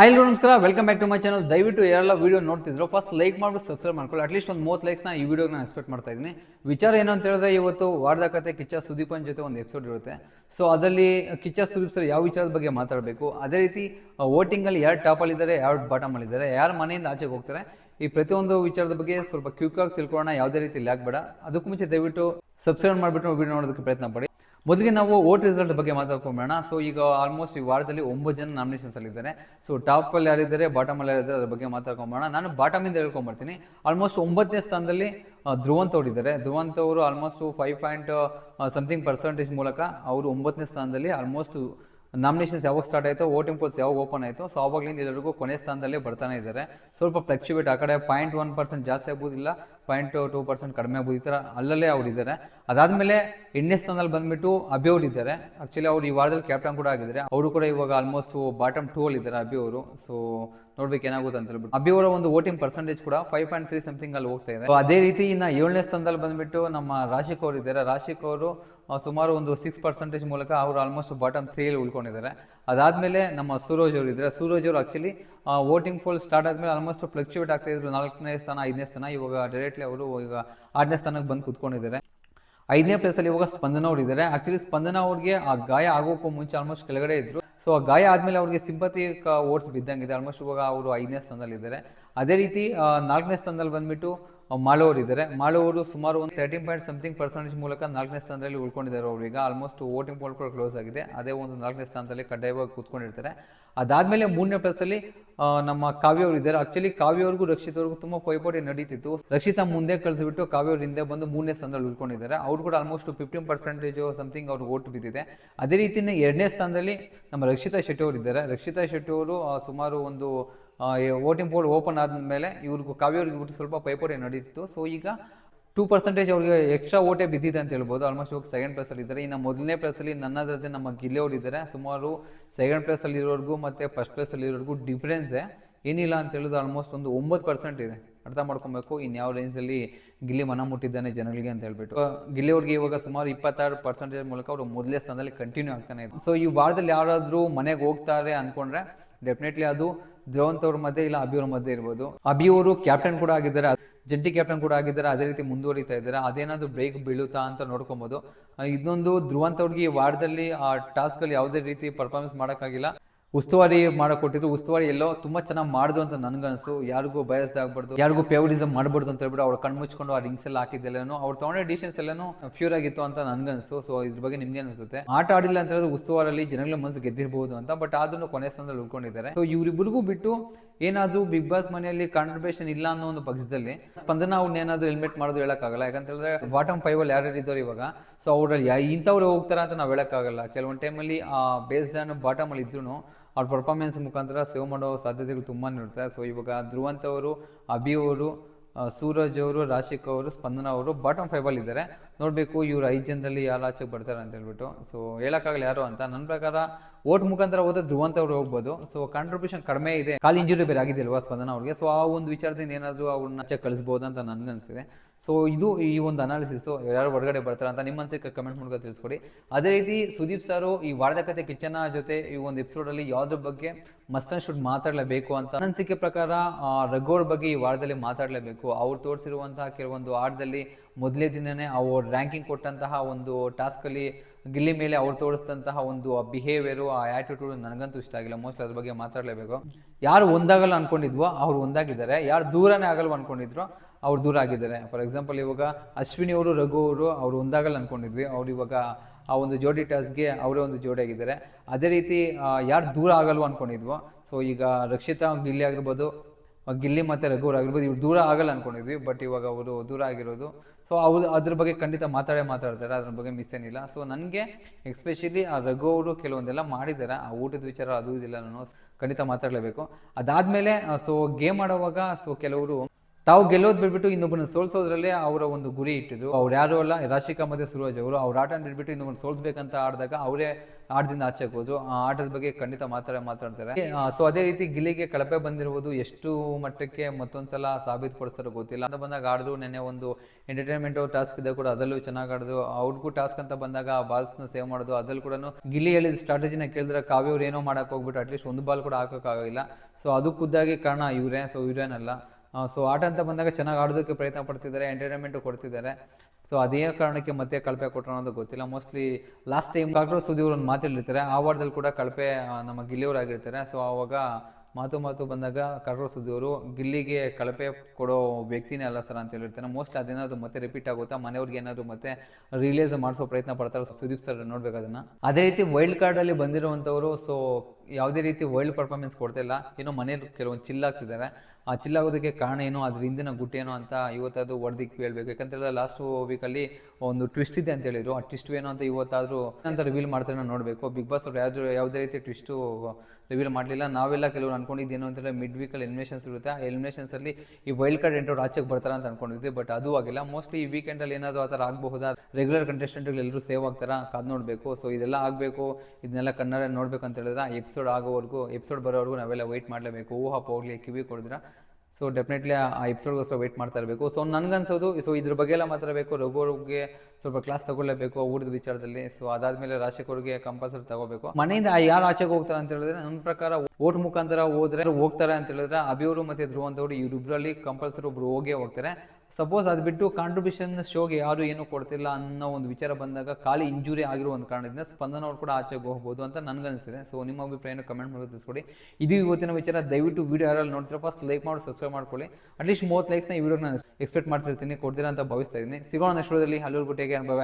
ಎಲ್ಲರೂ ನಮಸ್ಕಾರ. Welcome back to my channel ದಯವಿಟ್ಟು ಯಾರೆಲ್ಲ ವಿಡಿಯೋ ನೋಡ್ತಿದ್ರು ಫಸ್ಟ್ ಲೈಕ್ ಮಾಡ್ಬಿಟ್ಟು ಸಬ್ಸ್ಕ್ರೈಬ್ ಮಾಡ್ಕೊಳ್ಳಿ. ಅಟ್ಲೀಸ್ಟ್ ಒಂದು ಮೂವತ್ತು ಲೈಕ್ಸ್ನ ಈ ವಿಡಿಯೋಗೆ ನಾನು ಎಕ್ಸ್ಪೆಕ್ಟ್ ಮಾಡ್ತಾ ಇದ್ದೀನಿ. ವಿಚಾರ ಏನು ಅಂತ ಹೇಳಿದ್ರೆ, ಇವತ್ತು ವಾರದ ಕತೆ ಕಿಚ್ಚ ಸುದೀಪನ್ ಜೊತೆ ಒಂದು ಎಪಿಸೋಡ್ ಇರುತ್ತೆ. ಸೊ ಅದರಲ್ಲಿ ಕಿಚ್ಚ ಸುದೀಪ್ ಸರ್ ಯಾವ ವಿಚಾರದ ಬಗ್ಗೆ ಮಾತಾಡಬೇಕು? ಅದೇ ರೀತಿ ವೋಟಿಂಗಲ್ಲಿ ಯಾರು ಟಾಪಲ್ಲಿದ್ದಾರೆ ಯಾರು ಬಾಟಮಲ್ಲಿದ್ದಾರೆ ಯಾರು ಮನೆಯಿಂದ ಆಚೆಗೆ ಹೋಗ್ತಾರೆ? ಈ ಪ್ರತಿಯೊಂದು ವಿಚಾರದ ಬಗ್ಗೆ ಸ್ವಲ್ಪ ಕ್ಯೂಕ್ ಆಗಿ ತಿಳ್ಕೊಳ್ಳೋಣ. ಯಾವುದೇ ರೀತಿ ಲ್ಯಾಕ್ ಬೇಡ. ಅದಕ್ಕೂ ಮುಂಚೆ ದಯವಿಟ್ಟು ಸಬ್ಸ್ಕ್ರೈಬ್ ಮಾಡಿಬಿಟ್ಟು ವಿಡಿಯೋ ನೋಡೋದಕ್ಕೆ ಪ್ರಯತ್ನ ಪಡಿ. ಮೊದಲಿಗೆ ನಾವು ಓಟ್ ರಿಸಲ್ಟ್ ಬಗ್ಗೆ ಮಾತಾಡ್ಕೊಂಬೋಣ ಸೊ ಈಗ ಆಲ್ಮೋಸ್ಟ್ ಈ ವಾರದಲ್ಲಿ ಒಂಬತ್ತು ಜನ ನಾಮಿನೇಷನ್ಸ್ ಅಲ್ಲಿದ್ದಾರೆ ಸೊ ಟಾಪ್ ಅಲ್ಲಿ ಯಾರಿದ್ದಾರೆ ಬಾಟಮ್ ಅಲ್ಲಿ ಯಾರಿದ್ದಾರೆ ಅದ್ರ ಬಗ್ಗೆ ಮಾತಾಡ್ಕೊಂಬೋಣ ನಾನು ಬಾಟಮ್ ಇಂದ ಹೇಳ್ಕೊಂಬರ್ತೀನಿ. ಆಲ್ಮೋಸ್ಟ್ ಒಂಬತ್ತನೇ ಸ್ಥಾನದಲ್ಲಿ ಧ್ರುವಂತ್ ಇದ್ದಾರೆ. ಧ್ರುವಂತ್ ಅವರು almost five point something percentage ಮೂಲಕ ಅವರು ಒಂಬತ್ತನೇ ಸ್ಥಾನದಲ್ಲಿ ಆಲ್ಮೋಸ್ಟ್ ನಾಮಿನೇಷನ್ಸ್ ಯಾವಾಗ ಸ್ಟಾರ್ಟ್ ಆಯಿತು ವೋಟಿಂಗ್ ಪೋಲ್ಸ್ ಯಾವಾಗ ಓಪನ್ ಆಯಿತು ಸೊ ಅವಾಗಲಿಂದ ಎಲ್ಲರಿಗೂ ಕೊನೆ ಸ್ಥಾನದಲ್ಲೇ ಬರ್ತಾನೆ ಇದ್ದಾರೆ. ಸ್ವಲ್ಪ ಫ್ಲಕ್ಚುವೇಟ್ ಆ ಕಡೆ ಪಾಯಿಂಟ್ ಒನ್ ಪರ್ಸೆಂಟ್ ಜಾಸ್ತಿ ಆಗ್ಬೋದಿಲ್ಲ. ಪಾಯಿಂಟ್ ಟು ಪರ್ಸೆಂಟ್ ಕಡಿಮೆ ಆಗ್ಬೋದು ಈ ಥರ ಅಲ್ಲಲ್ಲೇ ಅವ್ರು ಇದ್ದಾರೆ. ಅದಾದಮೇಲೆ ಎಣ್ಣೆ ಸ್ಥಾನದಲ್ಲಿ ಬಂದ್ಬಿಟ್ಟು ಅಭಿ ಅವ್ರು ಇದ್ದಾರೆ. ಆ್ಯಕ್ಚುಲಿ ಅವ್ರು ಈ ವಾರದಲ್ಲಿ ಕ್ಯಾಪ್ಟನ್ ಕೂಡ ಆಗಿದ್ದಾರೆ. ಅವರು ಕೂಡ ಇವಾಗ ಆಲ್ಮೋಸ್ಟ್ ಬಾಟಮ್ ಟೂ ಅಲ್ಲಿ ಇದ್ದಾರೆ ಅಭಿ ಅವರು. ಸೊ ನೋಡ್ಬೇಕು ಏನಾಗುತ್ತೆ ಅಂತ ಹೇಳ್ಬಿಟ್ಟು. ಅಭಿ ಅವರ ಒಂದು ವೋಟಿಂಗ್ ಪರ್ಸೆಂಟೇಜ್ ಕೂಡ ಫೈವ್ ಪಾಯಿಂಟ್ ತ್ರೀ ಸಮಥಿಂಗ್ ಅಲ್ಲಿ ಹೋಗ್ತಾ ಇದೆ. ಅದೇ ರೀತಿ ಇನ್ನು ಏಳನೇ ಸ್ಥಾನದಲ್ಲಿ ಬಂದ್ಬಿಟ್ಟು ನಮ್ಮ ರಾಶಿಕ್ ಅವರು ಇದ್ದಾರೆ. ರಾಶಿಕ್ ಅವರು ಸುಮಾರು ಒಂದು ಸಿಕ್ಸ್ ಪರ್ಸೆಂಟೇಜ್ ಮೂಲಕ ಅವರು ಆಲ್ಮೋಸ್ಟ್ ಬಾಟಮ್ ತ್ರೀಯಲ್ಲಿ ಉಳ್ಕೊಂಡಿದ್ದಾರೆ. ಅದಾದಮೇಲೆ ನಮ್ಮ ಸೂರಜ್ ಅವರು ಇದ್ದಾರೆ ಸೂರಜ್ ಅವರು ಆಕ್ಚುಲಿ ವೋಟಿಂಗ್ ಫೋಲ್ ಸ್ಟಾರ್ಟ್ ಆದಮೇಲೆ ಆಲ್ಮೋಸ್ಟ್ ಫ್ಲಕ್ಚುಯೇಟ್ ಆಗ್ತಾ ಇದ್ರು. ನಾಲ್ಕನೇ ಸ್ಥಾನ, ಐದನೇ ಸ್ಥಾನ, ಇವಾಗ ಡೈರೆಕ್ಟ್ಲಿ ಅವರು ಈಗ ಆರನೇ ಸ್ಥಾನಕ್ಕೆ ಬಂದು ಕುತ್ಕೊಂಡಿದ್ದಾರೆ. ಐದನೇ ಪ್ಲೇಸಲ್ಲಿ ಇವಾಗ ಸ್ಪಂದನ ಅವರು ಇದ್ದಾರೆ. ಆಕ್ಚುಲಿ ಸ್ಪಂದನ ಅವ್ರಿಗೆ ಆ ಗಾಯ ಆಗೋಕ್ಕೂ ಮುಂಚೆ ಆಲ್ಮೋಸ್ಟ್ ಕೆಳಗಡೆ ಇದ್ರು. ಸೊ ಆ ಗಾಯ ಆದಮೇಲೆ ಅವ್ರಿಗೆ ಸಿಂಪತಿ ಓಟ್ಸ್ ಬಿದ್ದಂಗಿದೆ. ಆಲ್ಮೋಸ್ಟ್ ಇವಾಗ ಅವರು ಐದನೇ ಸ್ಥಾನದಲ್ಲಿದ್ದಾರೆ. ಅದೇ ರೀತಿ ನಾಲ್ಕನೇ ಸ್ಥಾನದಲ್ಲಿ ಬಂದ್ಬಿಟ್ಟು ಆ, ಮಾಳು ಅವರು ಇದ್ದಾರೆ ಮಾಳವರು ಸುಮಾರು ಒಂದು ತರ್ಟೀನ್ ಪಾಯಿಂಟ್ ಸಮಥಿಂಗ್ ಪರ್ಸೆಂಟೇಜ್ ಮೂಲಕ ನಾಲ್ಕನೇ ಸ್ಥಾನದಲ್ಲಿ ಉಳ್ಕೊಂಡಿದ್ದಾರೆ ಅವರು ಈಗ. ಆಲ್ಮೋಸ್ಟ್ ವೋಟಿಂಗ್ ಪೋಲ್ ಕೂಡ ಕ್ಲೋಸ್ ಆಗಿದೆ. ಅದೇ ಒಂದು ನಾಲ್ಕನೇ ಸ್ಥಾನದಲ್ಲಿ ಕಡ್ಡಾಯವಾಗಿ ಕೂತ್ಕೊಂಡಿರ್ತಾರೆ. ಅದಾದಮೇಲೆ ಮೂರನೇ ಪ್ಲೇಸಲ್ಲಿ ನಮ್ಮ ಕಾವ್ಯ ಅವರು ಇದ್ದಾರೆ. ಆಕ್ಚುಲಿ ಕಾವ್ಯ ರಕ್ಷಿತವ್ರಿಗೂ ರಕ್ಷಿತ್ ಅವ್ರಿಗೂ ತುಂಬ ಪೈಪೋಟಿ ನಡೀತಿತ್ತು. ರಕ್ಷಿತಾ ಮುಂದೆ ಕಳಿಸ್ಬಿಟ್ಟು ಕಾವ್ಯವ್ರ ಹಿಂದೆ ಬಂದು ಮೂರನೇ ಸ್ಥಾನದಲ್ಲಿ ಉಳ್ಕೊಂಡಿದ್ದಾರೆ. ಅವ್ರು ಕೂಡ ಆಲ್ಮೋಸ್ಟ್ ಫಿಫ್ಟೀನ್ ಪರ್ಸೆಂಟೇಜ್ ಸಮಥಿಂಗ್ ಅವ್ರು ಓಟ್ ಬಿದ್ದಿದೆ. ಅದೇ ರೀತಿನೇ ಎರಡನೇ ಸ್ಥಾನದಲ್ಲಿ ನಮ್ಮ ರಕ್ಷಿತಾ ಶೆಟ್ಟಿ ಅವರು ಇದ್ದಾರೆ. ರಕ್ಷಿತಾ ಶೆಟ್ಟಿ ಅವರು ಆ, ಸುಮಾರು ಒಂದು ವೋಟಿಂಗ್ ಪೋಲ್ ಓಪನ್ ಆದಮೇಲೆ ಇವ್ರಿಗೂ ಕಾವ್ಯ ಅವ್ರಿಗೆ ಬಿಟ್ಟು ಸ್ವಲ್ಪ ಪೈಪೋಟಿ ನಡೀತಿತ್ತು. ಸೊ ಈಗ ಟೂ ಪರ್ಸೆಂಟೇಜ್ ಅವ್ರಿಗೆ ಎಕ್ಸ್ಟ್ರಾ ಓಟೇ ಬಿದ್ದಿದೆ ಅಂತ ಹೇಳ್ಬೋದು. ಆಲ್ಮೋಸ್ಟ್ ಇವಾಗ ಸೆಕೆಂಡ್ ಪ್ಲೇಸಲ್ಲಿ ಇದ್ದಾರೆ. ಇನ್ನು ಮೊದಲನೇ ಪ್ಲೇಸಲ್ಲಿ ನನ್ನ ಜೊತೆ ನಮ್ಮ ಗಿಲ್ಲಿ ಅವರು ಇದ್ದಾರೆ. ಸುಮಾರು ಸೆಕೆಂಡ್ ಪ್ಲೇಸಲ್ಲಿ ಇರೋರ್ಗೂ ಮತ್ತು ಫಸ್ಟ್ ಪ್ಲೇಸಲ್ಲಿ ಇರೋರ್ಗೂ ಡಿಫ್ರೆನ್ಸೇ ಏನಿಲ್ಲ ಅಂತ ಹೇಳಿದ್ರೆ ಆಲ್ಮೋಸ್ಟ್ ಒಂದು ಒಂಬತ್ತು ಪರ್ಸೆಂಟ್ ಇದೆ. ಅರ್ಥ ಮಾಡ್ಕೊಬೇಕು. ಇನ್ನು ಯಾವ ರೇಂಜಲ್ಲಿ ಗಿಲ್ಲಿ ಮನ ಮುಟ್ಟಿದ್ದಾನೆ ಜನಗಳಿಗೆ ಅಂತ ಹೇಳ್ಬಿಟ್ಟು. ಗಿಲ್ಲೆಯವ್ರಿಗೆ ಇವಾಗ ಸುಮಾರು ಇಪ್ಪತ್ತಾರು ಪರ್ಸೆಂಟೇಜ್ ಮೂಲಕ ಅವರು ಮೊದಲೇ ಸ್ಥಾನದಲ್ಲಿ ಕಂಟಿನ್ಯೂ ಆಗ್ತಾನೆ ಇದೆ ಸೊ ಈ ವಾರದಲ್ಲಿ ಯಾರಾದರೂ ಮನೆಗೆ ಹೋಗ್ತಾರೆ ಅನ್ಕೊಂಡ್ರೆ ಡೆಫಿನೆಟ್ಲಿ ಅದು ಧ್ರುವಂತ್ ಅವ್ರ ಮಧ್ಯೆ ಇಲ್ಲ ಅಭಿ ಅವ್ರ ಮಧ್ಯೆ ಇರ್ಬೋದು. ಅಭಿ ಅವರು ಕ್ಯಾಪ್ಟನ್ ಕೂಡ ಆಗಿದ್ದಾರೆ. ಜಂಟಿ ಕ್ಯಾಪ್ಟನ್ ಕೂಡ ಆಗಿದ್ದಾರೆ. ಅದೇ ರೀತಿ ಮುಂದುವರಿತಾ ಇದ್ದಾರೆ. ಅದೇನಾದ್ರು ಬ್ರೇಕ್ ಬೀಳುತ್ತಾ ಅಂತ ನೋಡ್ಕೊಬೋದು. ಇನ್ನೊಂದು ಧ್ರುವಂತ್ ಅವ್ರಿಗೆ ಈ ವಾರದಲ್ಲಿ ಆ ಟಾಸ್ಕ್ ಅಲ್ಲಿ ಯಾವುದೇ ರೀತಿ ಪರ್ಫಾರ್ಮೆನ್ಸ್ ಮಾಡೋಕ್ಕಾಗಿಲ್ಲ. ಉಸ್ತುವಾರಿ ಮಾಡಿಕೊಟ್ಟಿದ್ರು. ಉಸ್ತುವಾರಿ ಎಲ್ಲೋ ತುಂಬಾ ಚೆನ್ನಾಗಿ ಮಾಡಿದ್ರು ಅಂತ ನನ್ಗನ್ಸು ಯಾರಿಗೂ ಬಯಸ್ದ ಆಗ್ಬಾರ್ದು. ಯಾರಿಗೂ ಪೇವರಿಸಮ್ ಮಾಡಬಾರ್ದು ಅಂತ ಹೇಳ್ಬಿಟ್ಟು ಅವ್ರು ಕಣ್ಮುಚ್ಕೊಂಡು ಆ ರಿಂಗ್ಸ್ ಎಲ್ಲ ಹಾಕಿದ್ದೆಲ್ಲನು, ಅವ್ರು ತಗೊಂಡೆ ಡಿಶನ್ಸ್ ಎಲ್ಲಾನು ಫ್ಯೂರ್ ಆಗಿತ್ತು ಅಂತ ನನ್ಗನ್ಸು ಸೊ ಇದ್ರ ಬಗ್ಗೆ ನಿಮ್ಗೆ ಅನಿಸುತ್ತೆ? ಆಟ ಆಡಿಲ್ಲ ಅಂತ ಹೇಳಿದ್ರೆ ಉಸ್ತುವಾರಲ್ಲಿ ಜನಗಳ ಮನಸ್ಸು ಗೆದ್ದಿರಬಹುದು ಅಂತ ಬಟ್ ಆದ್ರೂ ಕೊನೆ ಸ್ಥಾನದಲ್ಲಿ ಉಳ್ಕೊಂಡಿದ್ದಾರೆ. ಸೊ ಇವ್ರಿಬ್ರಿಗೂ ಬಿಟ್ಟು ಏನಾದ್ರೂ ಬಿಗ್ ಬಾಸ್ ಮನೆಯಲ್ಲಿ ಕಾಂಟ್ರಿಬ್ಯೂಷನ್ ಇಲ್ಲ ಅನ್ನೋ ಒಂದು ಪಕ್ಷದಲ್ಲಿ ಸ್ಪಂದನ ಅವ್ರನ್ನ ಏನಾದ್ರು ಹೆಲ್ಮೆಟ್ ಮಾಡೋದು ಹೇಳಕ್ಕಾಗಲ್ಲ. ಯಾಕಂತ ಹೇಳಿದ್ರೆ ಬಾಟಮ್ ಫೈವ್ ಅಲ್ಲಿ ಯಾರ್ಯಾರು ಇದ್ದಾರೆ ಇವಾಗ ಸೊ ಅವ್ರಲ್ಲಿ ಇಂಥವ್ರು ಹೋಗ್ತಾರ ಅಂತ ನಾವು ಹೇಳಕ್ಕಾಗಲ್ಲ. ಕೆಲವೊಂದು ಟೈಮಲ್ಲಿ ಆ ಬೇಸ್ಡ್ ಬಾಟಮ್ ಅಲ್ಲಿ ಇದ್ರು ಅವ್ರ ಪರ್ಫಾರ್ಮೆನ್ಸ್ ಮುಖಾಂತರ ಸೇವ್ ಮಾಡೋ ಸಾಧ್ಯತೆಗಳು ತುಂಬಾ ಇರುತ್ತೆ. ಸೊ ಇವಾಗ ಧ್ರುವಂತ್ ಅವರು ಅಭಿ ಅವರು ಸೂರಜ್ ಅವರು, ರಾಶಿಕ್ ಅವರು, ಸ್ಪಂದನ ಅವರು ಬಾಟಮ್ ಫೈಬಲ್ ಇದ್ದಾರೆ. ನೋಡಬೇಕು ಇವರು ಐದು ಜನರಲ್ಲಿ ಯಾರು ಆಚೆಗೆ ಬರ್ತಾರೆ ಅಂತ ಹೇಳ್ಬಿಟ್ಟು. ಸೊ ಹೇಳೋಕ್ಕಾಗಲ್ಲ ಯಾರು ಅಂತ. ನನ್ನ ಪ್ರಕಾರ ಓಟ್ ಮುಖಾಂತರ ಹೋದ್ರೆ ಧ್ರುವಂತ ಅವರು ಹೋಗ್ಬೋದು. ಸೊ ಕಾಂಟ್ರಿಬ್ಯೂಷನ್ ಕಡಿಮೆ ಇದೆ. ಕಾಲ್ ಇಂಜುರಿ ಬೇರೆ ಆಗಿದೆಯಲ್ವಾ ಸ್ಪಂದನ ಅವ್ರಿಗೆ? ಸೊ ಆ ಒಂದು ವಿಚಾರದಿಂದ ಏನಾದರೂ ಅವ್ರನ್ನ ಆಚೆ ಕಳಿಸ್ಬೋದು ಅಂತ ನನ್ಗನ್ಸಿದೆ ಸೊ ಇದು ಈ ಒಂದು ಅನಾಲಿಸಿಸ್ ಯಾರು ಹೊರಗಡೆ ಬರ್ತಾರೆ ಅಂತ ನಿಮ್ಮ ಅನ್ಸಿಕೆ ಕಮೆಂಟ್ ಮೂಲಕ ತಿಳಿಸ್ಕೊಡಿ. ಅದೇ ರೀತಿ ಸುದೀಪ್ ಸಾರು ಈ ವಾರದ ಕತೆ ಕಿಚ್ಚನ ಜೊತೆ ಈ ಒಂದು ಎಪಿಸೋಡ್ ಅಲ್ಲಿ ಯಾವ್ದ್ರ ಬಗ್ಗೆ ಮಸ್ಟ್ ಶುಡ್ ಮಾತಾಡಲೇಬೇಕು ಅಂತ. ಅನಿಸಿಕೆ ಪ್ರಕಾರ ರಘೋರ್ ರಘು ಬಗ್ಗೆ ಈ ವಾರದಲ್ಲಿ ಮಾತಾಡಲೇಬೇಕು. ಅವ್ರು ತೋರಿಸಿರುವಂತಹ ಕೆಲವೊಂದು ಆಟದಲ್ಲಿ ಮೊದಲೇ ದಿನನೇ ಅವ್ರು ರ್ಯಾಂಕಿಂಗ್ ಕೊಟ್ಟಂತಹ ಒಂದು ಟಾಸ್ಕಲ್ಲಿ ಗಿಲ್ಲಿ ಮೇಲೆ ಅವ್ರು ತೋರಿಸಿದಂತಹ ಒಂದು ಬಿಹೇವಿಯರು ಆ ಆ್ಯಟಿಟ್ಯೂಡ್ ನನಗಂತೂ ಇಷ್ಟ ಆಗಿಲ್ಲ. ಮೋಸ್ಟ್ಲಿ ಅದ್ರ ಬಗ್ಗೆ ಮಾತಾಡಲೇಬೇಕು. ಯಾರು ಒಂದಾಗಲ್ಲ ಅನ್ಕೊಂಡಿದ್ವೋ ಅವ್ರು ಒಂದಾಗಿದ್ದಾರೆ. ಯಾರು ದೂರನೇ ಆಗಲ್ವ ಅನ್ಕೊಂಡಿದ್ರು ಅವ್ರು ದೂರ ಆಗಿದ್ದಾರೆ. ಫಾರ್ ಎಕ್ಸಾಂಪಲ್ ಇವಾಗ ಅಶ್ವಿನಿ ಅವರು, ರಘು ಅವರು ಅವ್ರು ಒಂದಾಗಲ್ಲ ಅನ್ಕೊಂಡಿದ್ವಿ. ಅವ್ರು ಇವಾಗ ಆ ಒಂದು ಜೋಡಿ ಟಾಸ್ಗೆ ಅವರೇ ಒಂದು ಜೋಡಿ ಆಗಿದ್ದಾರೆ. ಅದೇ ರೀತಿ ಯಾರು ದೂರ ಆಗಲ್ವ ಅನ್ಕೊಂಡಿದ್ವೋ ಸೊ ಈಗ ರಕ್ಷಿತಾ ಗಿಲ್ಲಿ ಆಗಿರ್ಬೋದು ಗಿಲ್ಲಿ ಮತ್ತು ರಘು ಅವ್ರು ಆಗಿರ್ಬೋದು, ಇವ್ರು ದೂರ ಆಗಲ್ಲ ಅನ್ಕೊಂಡಿದ್ವಿ ಬಟ್ ಇವಾಗ ಅವರು ದೂರ ಆಗಿರೋದು. ಸೊ ಅವ್ರು, ಅದ್ರ ಬಗ್ಗೆ ಖಂಡಿತ ಮಾತಾಡೇ ಮಾತಾಡ್ತಾರೆ, ಅದ್ರ ಬಗ್ಗೆ ಮಿಸ್ ಏನಿಲ್ಲ. ಸೊ ನನಗೆ ಎಕ್ಸ್ಪೆಷಲಿ ಆ ರಘು ಅವರು ಕೆಲವೊಂದೆಲ್ಲ ಮಾಡಿದ್ದಾರೆ ಆ ಊಟದ ವಿಚಾರ ಅದು ಇದಿಲ್ಲ ನಾನು ಖಂಡಿತ ಮಾತಾಡಲೇಬೇಕು. ಅದಾದಮೇಲೆ ಸೊ ಗೇಮ್ ಆಡೋವಾಗ ಸೊ ಕೆಲವರು ತಾವು ಗೆಲ್ಲೋದು ಬಿಟ್ಬಿಟ್ಟು ಇನ್ನೊಬ್ಬನ ಸೋಲ್ಸೋದ್ರಲ್ಲೇ ಅವರ ಒಂದು ಗುರಿ ಇಟ್ಟಿದ್ರು. ಅವ್ರು ಯಾರು ಅಲ್ಲ, ರಾಶಿಕಾ ಮತ್ತೆ ಸೂರಜ್ ಅವರು, ಅವ್ರ ಆಟ ಬಿಟ್ಬಿಟ್ಟು ಇನ್ನೊಬ್ಬನ ಸೋಲ್ಸ್ಬೇಕಂತ ಆಡಿದಾಗ ಅವರೇ ಆಟದಿಂದ ಆಚೆಗೆ ಹೋದ್ರು. ಆ ಆಟದ ಬಗ್ಗೆ ಖಂಡಿತ ಮಾತಾಡ ಮಾತಾಡ್ತಾರೆ. ಸೊ ಅದೇ ರೀತಿ ಗಿಲ್ಲಿಗೆ ಕಳಪೆ ಬಂದಿರುವುದು ಎಷ್ಟು ಮಟ್ಟಕ್ಕೆ ಮತ್ತೊಂದ್ಸಲ ಸಾಬೀತು ಗೊತ್ತಿಲ್ಲ. ಅಂತ ಬಂದಾಗ ಆಡಿದ್ರು, ನೆನ್ನೆ ಒಂದು ಎಂಟರ್ಟೈನ್ಮೆಂಟ್ ಟಾಸ್ಕ್ ಇದೆ ಕೂಡ, ಅದರಲ್ಲೂ ಚೆನ್ನಾಗಿ ಆಡಿದ್ರು. ಔಟ್ಗೂ ಟಾಸ್ಕ್ ಅಂತ ಬಂದಾಗ ಆ ಬಾಲ್ಸ್ನ ಸೇವ್ ಮಾಡೋದು, ಅದ್ರಲ್ಲಿ ಕೂಡ ಗಿಲ್ಲಿ ಹೇಳಿದ ಸ್ಟ್ರಾಟಜಿನ ಕೇಳಿದ್ರೆ ಕಾವ್ಯ ಅವ್ರು ಏನೋ ಮಾಡಕ್ ಹೋಗ್ಬಿಟ್ಟು ಅಟ್ಲೀಸ್ಟ್ ಒಂದು ಬಾಲ್ ಕೂಡ ಹಾಕೋಕ್ಕಾಗಿಲ್ಲ ಸೊ ಅದು ಖುದ್ದಾಗಿ ಕಾರಣ ಇವರೇ ಸೊ ಇವರೇನಲ್ಲ. ಸೊ ಆಟ ಅಂತ ಬಂದಾಗ ಚೆನ್ನಾಗಿ ಆಡೋದಕ್ಕೆ ಪ್ರಯತ್ನ ಪಡ್ತಿದ್ದಾರೆ ಎಂಟರ್ಟೈನ್ಮೆಂಟು ಕೊಡ್ತಿದ್ದಾರೆ. ಸೊ ಅದೇ ಕಾರಣಕ್ಕೆ ಮತ್ತೆ ಕಳಪೆ ಕೊಟ್ಟರು ಅನ್ನೋದು ಗೊತ್ತಿಲ್ಲ. ಮೋಸ್ಟ್ಲಿ ಲಾಸ್ಟ್ ಟೈಮ್ ಡಾಕ್ಟರ್ ಸುದ್ದಿ ಒಂದು ಮಾತಾಡಿರ್ತಾರೆ ಆ ವಾರದಲ್ಲಿ ಕೂಡ ಕಳಪೆ ನಮ್ಮ ಗಿಲ್ಲಿಯವರಾಗಿರ್ತಾರೆ. ಸೊ ಆವಾಗ ಮಾತು ಮಾತು ಬಂದಾಗ ಕರ್ರೋ ಸುದೀವರು ಅವರು, ಗಿಲ್ಲಿಗೆ ಕಳಪೆ ಕೊಡೋ ವ್ಯಕ್ತಿನೇ ಅಲ್ಲ ಸರ್ ಅಂತ ಹೇಳಿರ್ತಾನೆ ಮೋಸ್ಟ್ಲಿ ಅದೇನಾದ್ರು ಮತ್ತೆ ರಿಪೀಟ್ ಆಗುತ್ತಾ, ಮನೆಯವ್ರಿಗೆ ಏನಾದ್ರು ಮತ್ತೆ ರಿಲೀಸ್ ಮಾಡಿಸೋ ಪ್ರಯತ್ನ ಪಡ್ತಾರೆ ಸುದೀಪ್ ಸರ್ ನೋಡ್ಬೇಕು ಅದನ್ನ. ಅದೇ ರೀತಿ ವೈಲ್ಡ್ ಕಾರ್ಡ್ ಅಲ್ಲಿ ಬಂದಿರುವಂತವರು ಸೊ ಯಾವುದೇ ರೀತಿ ವೈಲ್ಡ್ ಪರ್ಫಾರ್ಮೆನ್ಸ್ ಕೊಡ್ತಿಲ್ಲ ಏನೋ ಮನೇಲಿ ಕೆಲವೊಂದು ಚಿಲ್ ಆಗ್ತಿದ್ದಾರೆ. ಆ ಚಿಲ್ಲಾಗೋದಕ್ಕೆ ಕಾರಣ ಏನು? ಅದ್ರ ಹಿಂದಿನ ಗುಟ್ಟೇನು ಅಂತ ಇವತ್ತಾದ್ರೂ ಹೊಡೆದಿಕ್ಕೆ ಹೇಳ್ಬೇಕು. ಯಾಕಂತ ಹೇಳಿದ್ರೆ ಲಾಸ್ಟ್ ವೀಕಲ್ಲಿ ಒಂದು ಟ್ವಿಸ್ಟ್ ಇದೆ ಅಂತ ಹೇಳಿದ್ರು. ಆ ಟ್ವಿಸ್ಟ್ ಏನು ಅಂತ ಇವತ್ತಾದರೂ ಅಂತ ರಿವೀಲ್ ಮಾಡ್ತಾರೆ ನೋಡಬೇಕು. ಬಿಗ್ ಬಾಸ್ ಅವ್ರು ಯಾವ್ದು ಯಾವುದೇ ರೀತಿ ಟ್ವಿಸ್ಟು ರಿವೀಲ್ ಮಾಡಲಿಲ್ಲ. ನಾವೆಲ್ಲ ಕೆಲವರು ಅನ್ಕೊಂಡಿದ್ದೇನು ಹೇಳಿ ಮಿಡ್ ವೀಕಲ್ಲಿ ಎಲಿಮಿನೇಷನ್ಸ್ ಇರುತ್ತೆ. ಆ ಎಲಿಮಿನೇಷನ್ಸಲ್ಲಿ ಈ ವೈಲ್ಡ್ ಕಾರ್ಡ್ ಎಂಟವ್ರು ಆಚೆಗೆ ಬರ್ತಾರೆ ಅಂತ ಅನ್ಕೊಂಡಿದ್ವಿ. ಬಟ್ ಅದು ಆಗಿಲ್ಲ. ಮೋಸ್ಟ್ಲಿ ಈ ವೀಕೆಂಡಲ್ಲಿ ಏನಾದರೂ ಆ ಥರ ಆಗಬಹುದಾ? ರೆಗ್ಯುಲರ್ ಕಂಟೆಸ್ಟೆಂಟ್ಗಳು ಎಲ್ಲರೂ ಸೇವ್ ಆಗ್ತಾರಾ? ಕಾದು ನೋಡಬೇಕು. ಸೊ ಇದೆಲ್ಲ ಆಗಬೇಕು. ಇದನ್ನೆಲ್ಲ ಕನ್ನಡ ನೋಡ್ಬೇಕು ಅಂತ ಹೇಳಿದ್ರೆ ಎಪಿಸೋಡ್ ಆಗೋವರೆಗೂ ಎಪಿಸೋಡ್ ಬರೋವರೆಗೂ ನಾವೆಲ್ಲ ವೈಟ್ ಮಾಡಲೇಬೇಕು. ಊಹಾ ಹೋಗಲಿ ಕಿವಿ ಕೊಡಿದ್ರೆ? ಸೊ ಡೆಫಿನೆಟ್ಲಿ ಆ ಎಪಿಸೋಡ್ಗೋಸ್ಕರ ವೆಯ್ಟ್ ಮಾಡ್ತಾ ಇರಬೇಕು. ಸೊ ನನಗನ್ಸೋದು ಸೊ ಇದ್ರ ಬಗ್ಗೆ ಎಲ್ಲ ಮಾತಾಡಬೇಕು ರಘುವ್ರಿಗೆ ಸ್ವಲ್ಪ ಕ್ಲಾಸ್ ತಗೊಳ್ಳೇಬೇಕು ಊಟದ ವಿಚಾರದಲ್ಲಿ. ಸೊ ಅದಾದ್ಮೇಲೆ ರಾಶಿಕವ್ರಿಗೆ ಕಂಪಲ್ಸರಿ ತಗೋಬೇಕು. ಮನೆಯಿಂದ ಯಾರು ಆಚೆಗೆ ಹೋಗ್ತಾರೆ ಅಂತ ಹೇಳಿದ್ರೆ, ನನ್ನ ಪ್ರಕಾರ ಓಟ್ ಮುಖಾಂತರ ಹೋದ್ರೆ ಹೋಗ್ತಾರೆ ಅಂತ ಹೇಳಿದ್ರೆ, ಅಭಿಯವರು ಮತ್ತೆ ಧ್ರುವಂತವರು ಇವರಿಬ್ಬರಲ್ಲಿ ಕಂಪಲ್ಸರಿ ಒಬ್ರು ಹೋಗೇ ಹೋಗ್ತಾರೆ. ಸಪೋಸ್ ಅದು ಬಿಟ್ಟು ಕಾಂಟ್ರಿಬ್ಯೂಷನ್ ಶೋಗೆ ಯಾರು ಏನು ಕೊಡ್ತಿಲ್ಲ ಅನ್ನೋ ಒಂದು ವಿಚಾರ ಬಂದಾಗ ಖಾಲಿ ಇಂಜುರಿ ಆಗಿರೋ ಒಂದು ಕಾರಣದಿಂದ ಸ್ಪಂದನ ಅವ್ರು ಕೂಡ ಆಚೆಗೆ ಹೋಗ್ಬೋದು ಅಂತ ನನಗನ್ನಿಸಿದೆ ಸೊ ನಿಮ್ಮ ಅಭಿಪ್ರಾಯನ ಕಮೆಂಟ್ ಮಾಡೋದು ತಿಳಿಸ್ಕೊಡಿ. ಇದು ಇವತ್ತಿನ ವಿಚಾರ. ದಯವಿಟ್ಟು ವೀಡಿಯೋ ಯಾರಲ್ಲಿ ನೋಡ್ತೀರಾ ಫಸ್ಟ್ ಲೈಕ್ ಮಾಡಿ ಸಬ್ಸ್ಕ್ರೈಬ್ ಮಾಡ್ಕೊಳ್ಳಿ. ಅಟ್ಲೀಸ್ಟ್ ಮೂವತ್ತು ಲೈಕ್ಸ್ನ ಈ ನಾನು ಎಕ್ಸ್ಪೆಕ್ಟ್ ಮಾಡ್ತಿರ್ತೀನಿ, ಕೊಡ್ತೀರಾ ಅಂತ ಭಾವಿಸ್ತಾ ಇದ್ದೀನಿ. ಸಿಗೋಣ ನೆಕ್ಸ್ಟ್ ವಿಡಿಯೋದಲ್ಲಿ ಹಲವು ಗುಟ್ಟೆಗೆ ಅನುಭವ